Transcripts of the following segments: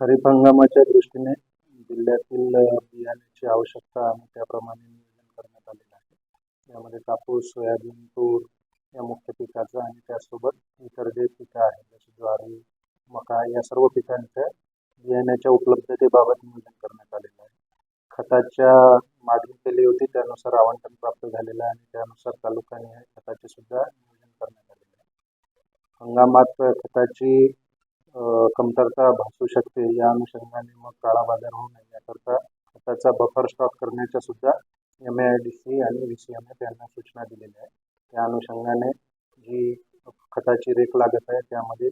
खरीप हंगामाच्या दृष्टीने जिल्ह्यातील बियाण्याची आवश्यकता आणि त्याप्रमाणे नियोजन करण्यात आलेलं आहे. यामध्ये कापूस सोयाबीन तूर या मुख्य पिकाचं आणि त्यासोबत इतर जे पिकं आहेत जसे ज्वारी मका या सर्व पिकांच्या बियाण्याच्या उपलब्धतेबाबत नियोजन करण्यात आलेलं आहे. खताच्या मागणी केली होती त्यानुसार आवंटन प्राप्त झालेलं आहे आणि त्यानुसार तालुक्याने खताचे सुद्धा नियोजन करण्यात आलेलं आहे. हंगामात खताची कमतरता भासू शकते. या अनुषंगाने मग काळा बाजार होऊ नये. याकरता खताचा बफर स्टॉक करण्याच्या सुद्धा एम आय डी सी आणि व्ही सी एम ए त्यांना सूचना दिलेल्या आहेत. त्या अनुषंगाने जी खताची रेख लागत आहे त्यामध्ये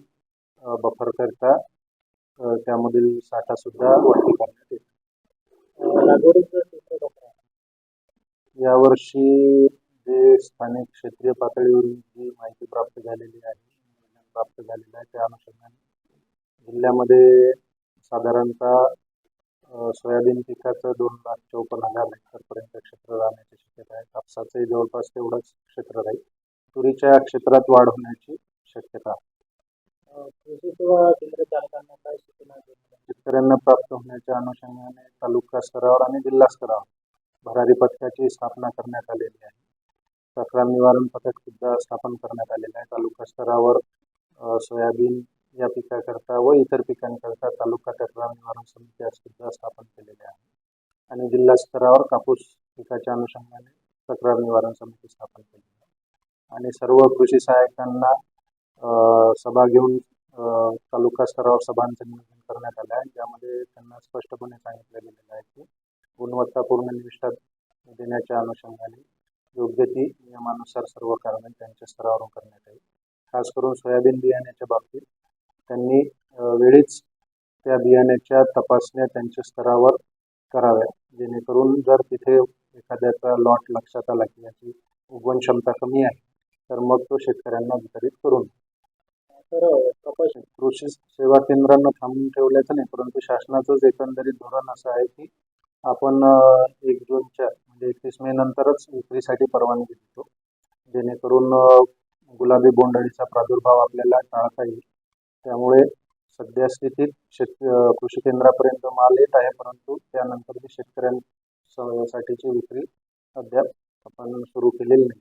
बफर करता त्यामधील साठा सुद्धा वरती करण्यात येईल यावर्षी जे स्थानिक क्षेत्रीय पातळीवरून जी माहिती प्राप्त झालेली आहे प्राप्त झालेलं आहे त्या अनुषंगाने जिल्ह्यामध्ये साधारणतः सोयाबीन पिकाचं दोन लाख चौपन्न हजार हेक्टरपर्यंत क्षेत्र राहण्याची शक्यता आहे. कापसाचंही जवळपास तेवढंच क्षेत्र राहील. तुरीच्या क्षेत्रात वाढ होण्याची शक्यता आहे. अं, कृषी सेवा केंद्र चालकांना काय सूचना देणार शेतकऱ्यांना प्राप्त होण्याच्या अनुषंगाने तालुका स्तरावर आणि जिल्हा स्तरावर भरारी पथकाची स्थापना करण्यात आलेली आहे. तक्रार निवारण पथक सुद्धा स्थापन करण्यात आलेलं आहे. तालुका स्तरावर सोयाबीन या पिकाकरता व इतर पिकांकरता तालुका तक्रार निवारण समित्या सुद्धा स्थापन केलेल्या आहेत आणि जिल्हा स्तरावर कापूस पिकाच्या अनुषंगाने तक्रार निवारण समिती स्थापन केलेली आहे. आणि सर्व कृषी सहाय्यकांना सभा घेऊन तालुका स्तरावर सभांचं नियोजन करण्यात आलं आहे. ज्यामध्ये त्यांना स्पष्टपणे सांगितलं गेलेलं आहे की गुणवत्तापूर्ण निविष्ठा देण्याच्या अनुषंगाने योग्य ती नियमानुसार सर्व कारणे त्यांच्या स्तरावरून करण्यात येईल. खास करून सोयाबीन बियाण्याच्या बाबतीत त्यांनी वेळीच त्या बियाण्याच्या तपासण्या त्यांच्या स्तरावर कराव्या. जेणेकरून जर तिथे एखाद्याचा लॉट लक्षात आला की याची उगवण क्षमता कमी आहे तर मग तो शेतकऱ्यांना वितरित करून तर कपाश कृषी सेवा केंद्रांना थांबून ठेवल्याचं नाही परंतु शासनाचंच एकंदरीत धोरण असं आहे की आपण एक जूनच्या म्हणजे एकतीस मे नंतरच विक्रीसाठी परवानगी देतो. जेणेकरून गुलाबी बोंडअळीचा प्रादुर्भाव आपल्याला टाळता येईल. त्यामुळे सध्या स्थितीत शेत कृषी केंद्रापर्यंत माल येत आहे परंतु त्यानंतर शेतकऱ्यांसाठीची विक्री अद्याप आपण सुरू केलेली नाही.